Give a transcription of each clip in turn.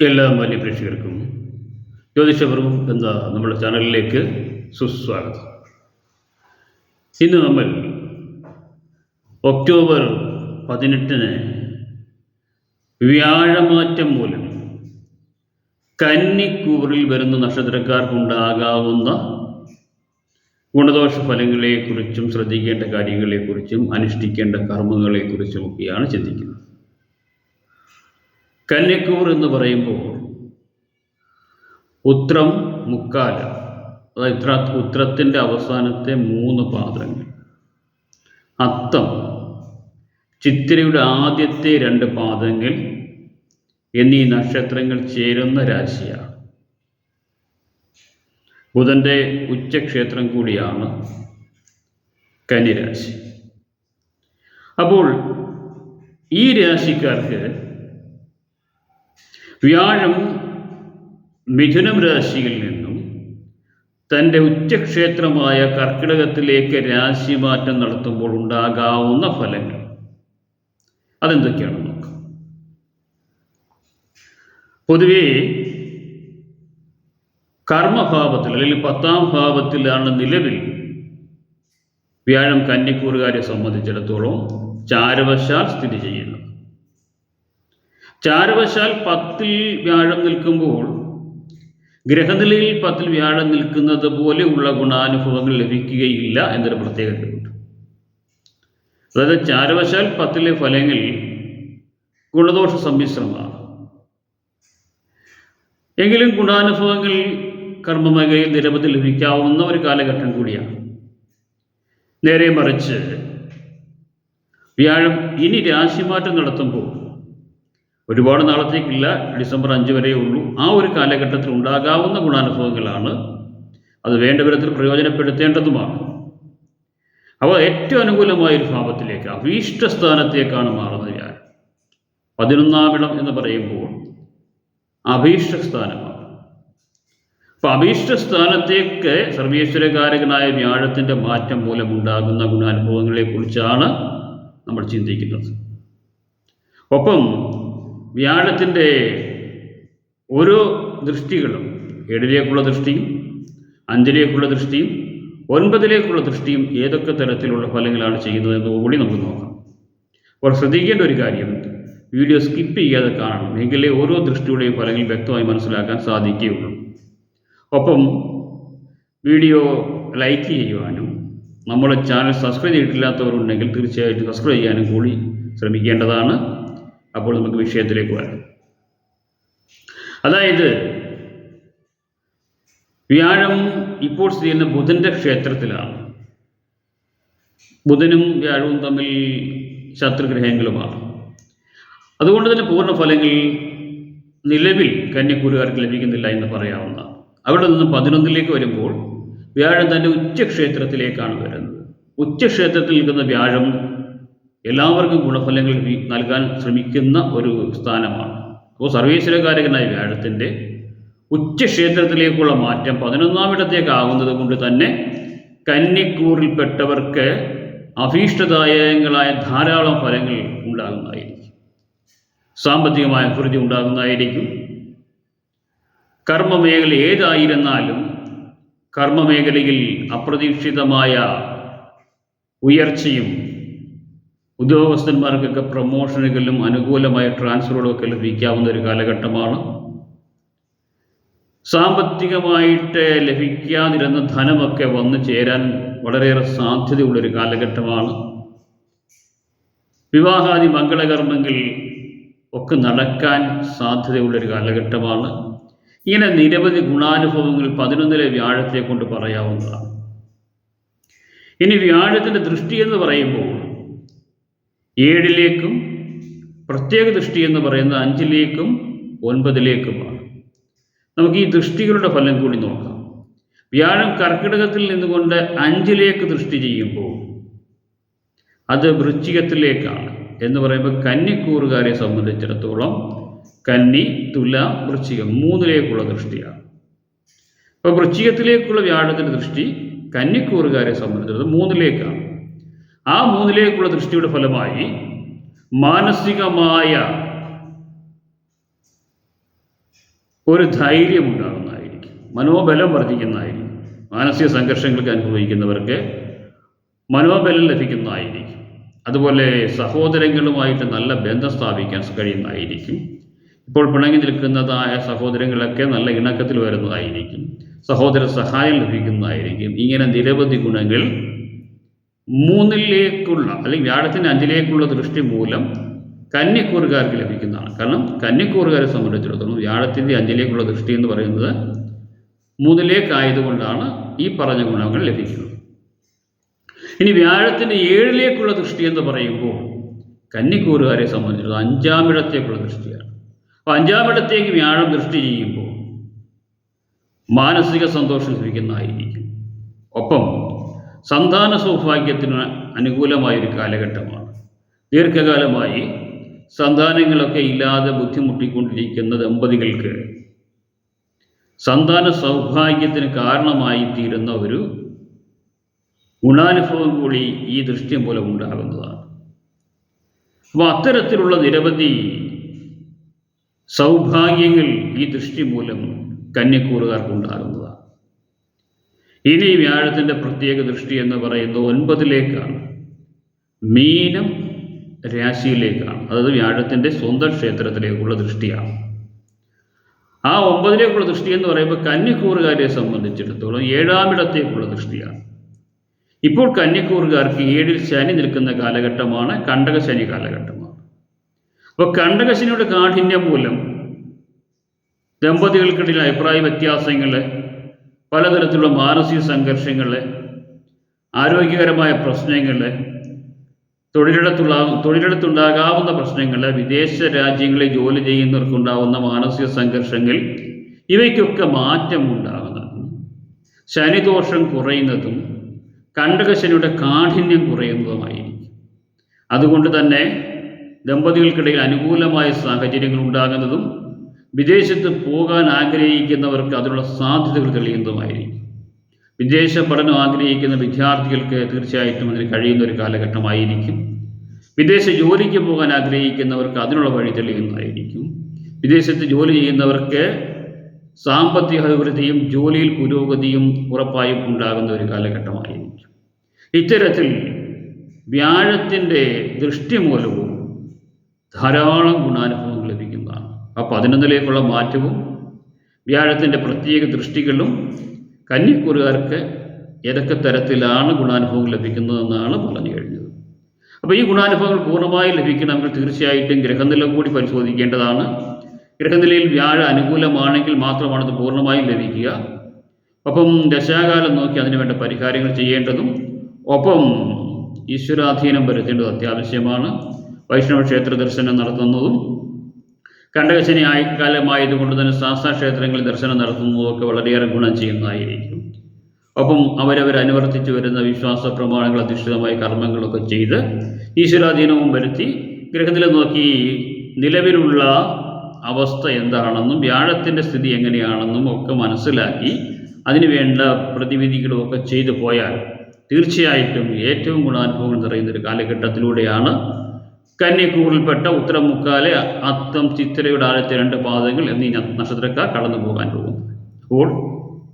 എല്ലാ മാന്യ പ്രേക്ഷകർക്കും ജ്യോതിഷപർവം എന്ന നമ്മുടെ ചാനലിലേക്ക് സുസ്വാഗതം. ഇന്ന് നമ്മൾ ഒക്ടോബർ പതിനെട്ടിന് വ്യാഴമാറ്റം മൂലം കന്നിക്കൂറിൽ വരുന്ന നക്ഷത്രക്കാർക്കുണ്ടാകാവുന്ന ഗുണദോഷ ഫലങ്ങളെക്കുറിച്ചും ശ്രദ്ധിക്കേണ്ട കാര്യങ്ങളെക്കുറിച്ചും അനുഷ്ഠിക്കേണ്ട കർമ്മങ്ങളെക്കുറിച്ചും ഒക്കെയാണ് ചിന്തിക്കുന്നത്. കന്യക്കൂർ എന്ന് പറയുമ്പോൾ ഉത്രം മുക്കാല അതായത് ഉത്ര ഉത്രത്തിന്റെ അവസാനത്തെ മൂന്ന് പാദങ്ങൾ. അത്തം ചിത്തിരയുടെ ആദ്യത്തെ രണ്ട് പാദങ്ങൾ എന്നീ നക്ഷത്രങ്ങൾ ചേരുന്ന രാശിയാണ്. ബുധന്റെ ഉച്ചക്ഷേത്രം കൂടിയാണ് കന്നിരാശി അപ്പോൾ ഈ രാശിക്കാർക്ക് വ്യാഴം മിഥുനം രാശിയിൽ നിന്നും തന്റെ ഉച്ചക്ഷേത്രമായ കർക്കിടകത്തിലേക്ക് രാശിമാറ്റം നടത്തുമ്പോൾ ഉണ്ടാകാവുന്ന ഫലങ്ങൾ. അതെന്തൊക്കെയാണ് നോക്കാം പൊതുവേ കർമ്മഭാവത്തിൽ അല്ലെങ്കിൽ പത്താം ഭാവത്തിലാണ് നിലവിൽ വ്യാഴം കന്നിക്കൂറുകാരെ സംബന്ധിച്ചിടത്തോളം ചാരവശാൽ സ്ഥിതി ചെയ്യുന്നത്. ചാരവശാൽ പത്തിൽ വ്യാഴം നിൽക്കുമ്പോൾ ഗ്രഹനിലയിൽ പത്തിൽ വ്യാഴം നിൽക്കുന്നത് പോലെയുള്ള ഗുണാനുഭവങ്ങൾ ലഭിക്കുകയില്ല എന്നൊരു പ്രത്യേകതയുണ്ട്. അതായത് ചാരവശാൽ പത്തിലെ ഫലങ്ങൾ ഗുണദോഷ സമ്മിശ്രമാണ്. എങ്കിലും ഗുണാനുഭവങ്ങൾ കർമ്മമേഖലയിൽ നിരവധി ലഭിക്കാവുന്ന ഒരു കാലഘട്ടം കൂടിയാണ്. നേരെ മറിച്ച് വ്യാഴം ഇനി രാശിമാറ്റം നടത്തുമ്പോൾ ഒരുപാട് നാളത്തേക്കില്ല ഡിസംബർ അഞ്ച് വരെയേ ഉള്ളൂ. ആ ഒരു കാലഘട്ടത്തിൽ ഉണ്ടാകാവുന്ന ഗുണാനുഭവങ്ങളാണ് അത് വേണ്ട വിധത്തിൽ പ്രയോജനപ്പെടുത്തേണ്ടതുമാണ്. അവ ഏറ്റവും അനുകൂലമായ ഒരു ഭാവത്തിലേക്ക് അഭീഷ്ട സ്ഥാനത്തേക്കാണ് മാറുന്നത് ഞാൻ. പതിനൊന്നാം ഇടം എന്ന് പറയുമ്പോൾ അഭീഷ്ട സ്ഥാനമാണ്. അപ്പം അഭീഷ്ട സ്ഥാനത്തേക്ക് സർവീശ്വരകാരകനായ വ്യാഴത്തിന്റെ മാറ്റം മൂലമുണ്ടാകുന്ന ഗുണാനുഭവങ്ങളെക്കുറിച്ചാണ് നമ്മൾ ചിന്തിക്കുന്നത്. ഒപ്പം വ്യാഴത്തിന്റെ ഓരോ ദൃഷ്ടികളും ഏഴിലേക്കുള്ള ദൃഷ്ടിയും അഞ്ചിലേക്കുള്ള ദൃഷ്ടിയും ഒൻപതിലേക്കുള്ള ദൃഷ്ടിയും ഏതൊക്കെ തരത്തിലുള്ള ഫലങ്ങളാണ് ചെയ്യുന്നതെന്ന് കൂടി നമുക്ക് നോക്കാം. അപ്പോൾ ശ്രദ്ധിക്കേണ്ട ഒരു കാര്യം വീഡിയോ സ്കിപ്പ് ചെയ്യാതെ കാണണം. എങ്കിലേ ഓരോ ദൃഷ്ടിയുടെയും ഫലങ്ങൾ വ്യക്തമായി മനസ്സിലാക്കാൻ സാധിക്കുകയുള്ളൂ. ഒപ്പം വീഡിയോ ലൈക്ക് ചെയ്യുവാനും നമ്മുടെ ചാനൽ സബ്സ്ക്രൈബ് ചെയ്തിട്ടില്ലാത്തവരുണ്ടെങ്കിൽ തീർച്ചയായിട്ടും സബ്സ്ക്രൈബ് ചെയ്യാനും കൂടി ശ്രമിക്കേണ്ടതാണ്. അപ്പോൾ നമുക്ക് വിഷയത്തിലേക്ക് വരാം. അതായത് വ്യാഴം ഇപ്പോൾ സ്ഥിതി ചെയ്യുന്ന ബുധന്റെ ക്ഷേത്രത്തിലാണ്. ബുധനും വ്യാഴവും തമ്മിൽ ശത്രുഗ്രഹങ്ങളുമാണ്. അതുകൊണ്ട് തന്നെ പൂർണ ഫലങ്ങൾ നിലവിൽ കന്യക്കൂറുകാർക്ക് ലഭിക്കുന്നില്ല എന്ന് പറയാവുന്ന അവിടെ നിന്ന് പതിനൊന്നിലേക്ക് വരുമ്പോൾ വ്യാഴം തന്റെ ഉച്ചക്ഷേത്രത്തിലേക്കാണ് വരുന്നത്. ഉച്ചക്ഷേത്രത്തിൽ നിൽക്കുന്ന വ്യാഴം എല്ലാവർക്കും ഗുണഫലങ്ങൾ നൽകാൻ ശ്രമിക്കുന്ന ഒരു സ്ഥാനമാണ്. അപ്പോൾ സർവീശ്വരകാരകനായ വ്യാഴത്തിന്റെ ഉച്ചക്ഷേത്രത്തിലേക്കുള്ള മാറ്റം പതിനൊന്നാമിടത്തേക്കാകുന്നത് കൊണ്ട് തന്നെ കന്നിക്കൂറിൽപ്പെട്ടവർക്ക് അഭീഷ്ടദായകങ്ങളായ ധാരാളം ഫലങ്ങൾ ഉണ്ടാകുന്നതായിരിക്കും. സാമ്പത്തികമായ അഭിവൃദ്ധി ഉണ്ടാകുന്നതായിരിക്കും. കർമ്മമേഖല ഏതായിരുന്നാലും കർമ്മമേഖലയിൽ അപ്രതീക്ഷിതമായ ഉയർച്ചയും ഉദ്യോഗസ്ഥന്മാർക്കൊക്കെ പ്രൊമോഷനുകളിലും അനുകൂലമായ ട്രാൻസ്ഫറുകളൊക്കെ ലഭിക്കാവുന്ന ഒരു കാലഘട്ടമാണ്. സാമ്പത്തികമായിട്ട് ലഭിക്കാതിരുന്ന ധനമൊക്കെ വന്നു ചേരാൻ വളരെയേറെ സാധ്യതയുള്ളൊരു കാലഘട്ടമാണ്. വിവാഹാദി മംഗളകർമ്മങ്ങൾ ഒക്കെ നടക്കാൻ സാധ്യതയുള്ളൊരു കാലഘട്ടമാണ്. ഇങ്ങനെ നിരവധി ഗുണാനുഭവങ്ങൾ പതിനൊന്നിലെ വ്യാഴത്തെ കൊണ്ട് പറയാവുന്നതാണ്. ഇനി വ്യാഴത്തിന്റെ ദൃഷ്ടി എന്ന് പറയുമ്പോൾ ഏഴിലേക്കും പ്രത്യേക ദൃഷ്ടി എന്ന് പറയുന്നത് അഞ്ചിലേക്കും ഒൻപതിലേക്കുമാണ് നമുക്ക് ഈ ദൃഷ്ടികളുടെ ഫലം കൂടി നോക്കാം. വ്യാഴം കർക്കിടകത്തിൽ നിന്നുകൊണ്ട് അഞ്ചിലേക്ക് ദൃഷ്ടി ചെയ്യുമ്പോൾ അത് വൃശ്ചികത്തിലേക്കാണ് എന്ന് പറയുമ്പോൾ കന്നിക്കൂറുകാരെ സംബന്ധിച്ചിടത്തോളം കന്നി തുല വൃശ്ചികം മൂന്നിലേക്കുള്ള ദൃഷ്ടിയാണ്. അപ്പോൾ വൃശ്ചികത്തിലേക്കുള്ള വ്യാഴത്തിന്റെ ദൃഷ്ടി കന്നിക്കൂറുകാരെ സംബന്ധിച്ചിടത്തോളം മൂന്നിലേക്കാണ്. ആ മൂന്നിലേക്കുള്ള ദൃഷ്ടിയുടെ ഫലമായി മാനസികമായ ഒരു ധൈര്യം ഉണ്ടാകുന്നതായിരിക്കും. മനോബലം വർദ്ധിക്കുന്നതായിരിക്കും. മാനസിക സംഘർഷങ്ങൾക്ക് അനുഭവിക്കുന്നവർക്ക് മനോബലം ലഭിക്കുന്നതായിരിക്കും. അതുപോലെ സഹോദരങ്ങളുമായിട്ട് നല്ല ബന്ധം സ്ഥാപിക്കാൻ കഴിയുന്നതായിരിക്കും. ഇപ്പോൾ പിണങ്ങി നിൽക്കുന്നതായ സഹോദരങ്ങളൊക്കെ നല്ല ഇണക്കത്തിൽ വരുന്നതായിരിക്കും. സഹോദര സഹായം ലഭിക്കുന്നതായിരിക്കും. ഇങ്ങനെ നിരവധി ഗുണങ്ങൾ മൂന്നിലേക്കുള്ള അല്ലെങ്കിൽ വ്യാഴത്തിന്റെ അഞ്ചിലേക്കുള്ള ദൃഷ്ടി മൂലം കന്നിക്കൂറുകാർക്ക് ലഭിക്കുന്നതാണ്. കാരണം കന്നിക്കൂറുകാരെ സംബന്ധിച്ചിടത്തോളം വ്യാഴത്തിന്റെ അഞ്ചിലേക്കുള്ള ദൃഷ്ടി എന്ന് പറയുന്നത് മൂന്നിലേക്കായതുകൊണ്ടാണ് ഈ പറഞ്ഞ ഗുണങ്ങൾ ലഭിക്കുന്നത്. ഇനി വ്യാഴത്തിന്റെ ഏഴിലേക്കുള്ള ദൃഷ്ടി എന്ന് പറയുമ്പോൾ കന്നിക്കൂറുകാരെ സംബന്ധിച്ചിടത്തോളം അഞ്ചാമിടത്തേക്കുള്ള ദൃഷ്ടിയാണ്. അപ്പോൾ അഞ്ചാമിടത്തേക്ക് വ്യാഴം ദൃഷ്ടി ചെയ്യുമ്പോൾ മാനസിക സന്തോഷം ലഭിക്കുന്നതായിരിക്കും. ഒപ്പം സന്താന സൗഭാഗ്യത്തിന് അനുകൂലമായൊരു കാലഘട്ടമാണ്. ദീർഘകാലമായി സന്താനങ്ങളൊക്കെ ഇല്ലാതെ ബുദ്ധിമുട്ടിക്കൊണ്ടിരിക്കുന്ന ദമ്പതികൾക്ക് സന്താന സൗഭാഗ്യത്തിന് കാരണമായി തീരുന്ന ഒരു ഗുണാനുഭവം കൂടി ഈ ദൃഷ്ടി മൂലം ഉണ്ടാകുന്നതാണ്. അപ്പോൾ അത്തരത്തിലുള്ള നിരവധി സൗഭാഗ്യങ്ങൾ ഈ ദൃഷ്ടി മൂലം കന്യക്കൂറുകാർക്ക് ഉണ്ടാകുന്നതാണ് ഇനി വ്യാഴത്തിന്റെ പ്രത്യേക ദൃഷ്ടി എന്ന് പറയുന്നത് ഒൻപതിലേക്കാണ്. മീനം രാശിയിലേക്കാണ്. അതായത് വ്യാഴത്തിന്റെ സ്വന്തം ക്ഷേത്രത്തിലേക്കുള്ള ദൃഷ്ടിയാണ്. ആ ഒമ്പതിലേക്കുള്ള ദൃഷ്ടി എന്ന് പറയുമ്പോൾ കന്നിക്കൂറുകാരെ സംബന്ധിച്ചിടത്തോളം ഏഴാമിടത്തേക്കുള്ള ദൃഷ്ടിയാണ്. ഇപ്പോൾ കന്നിക്കൂറുകാർക്ക് ഏഴിൽ ശനി നിൽക്കുന്ന കാലഘട്ടമാണ് കണ്ടകശനി കാലഘട്ടമാണ്. അപ്പോൾ കണ്ടകശനിയുടെ കാഠിന്യം മൂലം ദമ്പതികൾക്കിടയിൽ അഭിപ്രായ വ്യത്യാസങ്ങൾ പലതരത്തിലുള്ള മാനസിക സംഘർഷങ്ങൾ ആരോഗ്യകരമായ പ്രശ്നങ്ങൾ തൊഴിലിടത്തുള്ള തൊഴിലിടത്തുണ്ടാകാവുന്ന പ്രശ്നങ്ങൾ വിദേശ രാജ്യങ്ങളിൽ ജോലി ചെയ്യുന്നവർക്കുണ്ടാവുന്ന മാനസിക സംഘർഷങ്ങൾ ഇവയ്ക്കൊക്കെ മാറ്റം ഉണ്ടാകുന്നതും ശനിദോഷം കുറയുന്നതും കണ്ടകശനിയുടെ കാഠിന്യം കുറയുന്നതുമായിരിക്കും. അതുകൊണ്ട് തന്നെ ദമ്പതികൾക്കിടയിൽ അനുകൂലമായ സാഹചര്യങ്ങൾ ഉണ്ടാകുന്നതും വിദേശത്ത് പോകാൻ ആഗ്രഹിക്കുന്നവർക്ക് അതിനുള്ള സാധ്യതകൾ തെളിയുന്നതുമായിരിക്കും. വിദേശ പഠനം ആഗ്രഹിക്കുന്ന വിദ്യാർത്ഥികൾക്ക് തീർച്ചയായിട്ടും അതിന് കഴിയുന്ന ഒരു കാലഘട്ടമായിരിക്കും. വിദേശ ജോലിക്ക് പോകാൻ ആഗ്രഹിക്കുന്നവർക്ക് അതിനുള്ള വഴി തെളിയുന്നതായിരിക്കും. വിദേശത്ത് ജോലി ചെയ്യുന്നവർക്ക് സാമ്പത്തിക അഭിവൃദ്ധിയും ജോലിയിൽ പുരോഗതിയും ഉറപ്പായും ഉണ്ടാകുന്ന ഒരു കാലഘട്ടമായിരിക്കും. ഇത്തരത്തിൽ വ്യാഴത്തിന്റെ ദൃഷ്ടി മൂലവും ധാരാളം ലഭിക്കുന്നതാണ് ആ പതിനൊന്നിലേക്കുള്ള മാറ്റവും വ്യാഴത്തിന്റെ പ്രത്യേക ദൃഷ്ടികളും കന്നിക്കൂറുകാർക്ക് ഏതൊക്കെ തരത്തിലാണ് ഗുണാനുഭവം ലഭിക്കുന്നതെന്നാണ് പറഞ്ഞു കഴിഞ്ഞത്. അപ്പോൾ ഈ ഗുണാനുഭവങ്ങൾ പൂർണമായും ലഭിക്കണമെങ്കിൽ തീർച്ചയായിട്ടും ഗ്രഹനില കൂടി പരിശോധിക്കേണ്ടതാണ്. ഗ്രഹനിലയിൽ വ്യാഴ അനുകൂലമാണെങ്കിൽ മാത്രമാണ് അത് പൂർണമായും ലഭിക്കുക. ഒപ്പം ദശാകാലം നോക്കി അതിനുവേണ്ട പരിഹാരങ്ങൾ ചെയ്യേണ്ടതും ഒപ്പം ഈശ്വരാധീനം വരുത്തേണ്ടത് അത്യാവശ്യമാണ്. വൈഷ്ണവ ക്ഷേത്ര ദർശനം നടത്തുന്നതും കണ്ടകശനി ആയിക്കാലമായതുകൊണ്ട് തന്നെ ശാസ്ത്ര ക്ഷേത്രങ്ങളിൽ ദർശനം നടത്തുന്നതൊക്കെ വളരെയേറെ ഗുണം ചെയ്യുന്നതായിരിക്കും. ഒപ്പം അവരവർ അനുവർത്തിച്ചു വരുന്ന വിശ്വാസ പ്രമാണങ്ങൾ അധിഷ്ഠിതമായ കർമ്മങ്ങളൊക്കെ ചെയ്ത് ഈശ്വരാധീനവും വരുത്തി ഗ്രഹത്തിൽ നോക്കി നിലവിലുള്ള അവസ്ഥ എന്താണെന്നും വ്യാഴത്തിന്റെ സ്ഥിതി എങ്ങനെയാണെന്നും ഒക്കെ മനസ്സിലാക്കി അതിനുവേണ്ട പ്രതിവിധികളുമൊക്കെ ചെയ്തു പോയാൽ തീർച്ചയായിട്ടും ഏറ്റവും ഗുണാനുഭവങ്ങൾ നിറയുന്ന ഒരു കാലഘട്ടത്തിലൂടെയാണ് കന്യക്കൂറിൽപ്പെട്ട ഉത്തരം മുക്കാലെ അത്തം ചിത്തിരയുടെ ആഴത്തെ രണ്ട് പാദങ്ങൾ എന്നീ നക്ഷത്രക്കാർ കടന്നു പോകാൻ പോകുന്നു. അപ്പോൾ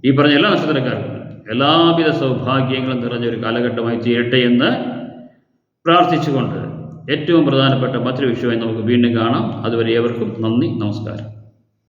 ഈ പറഞ്ഞ എല്ലാ നക്ഷത്രക്കാർക്കും എല്ലാവിധ സൗഭാഗ്യങ്ങളും നിറഞ്ഞ ഒരു കാലഘട്ടമായി തീരട്ടെ എന്ന് പ്രാർത്ഥിച്ചുകൊണ്ട് ഏറ്റവും പ്രധാനപ്പെട്ട മറ്റൊരു വിഷയമായി നമുക്ക് വീണ്ടും കാണാം. അതുവരെ ഏവർക്കും നന്ദി നമസ്കാരം.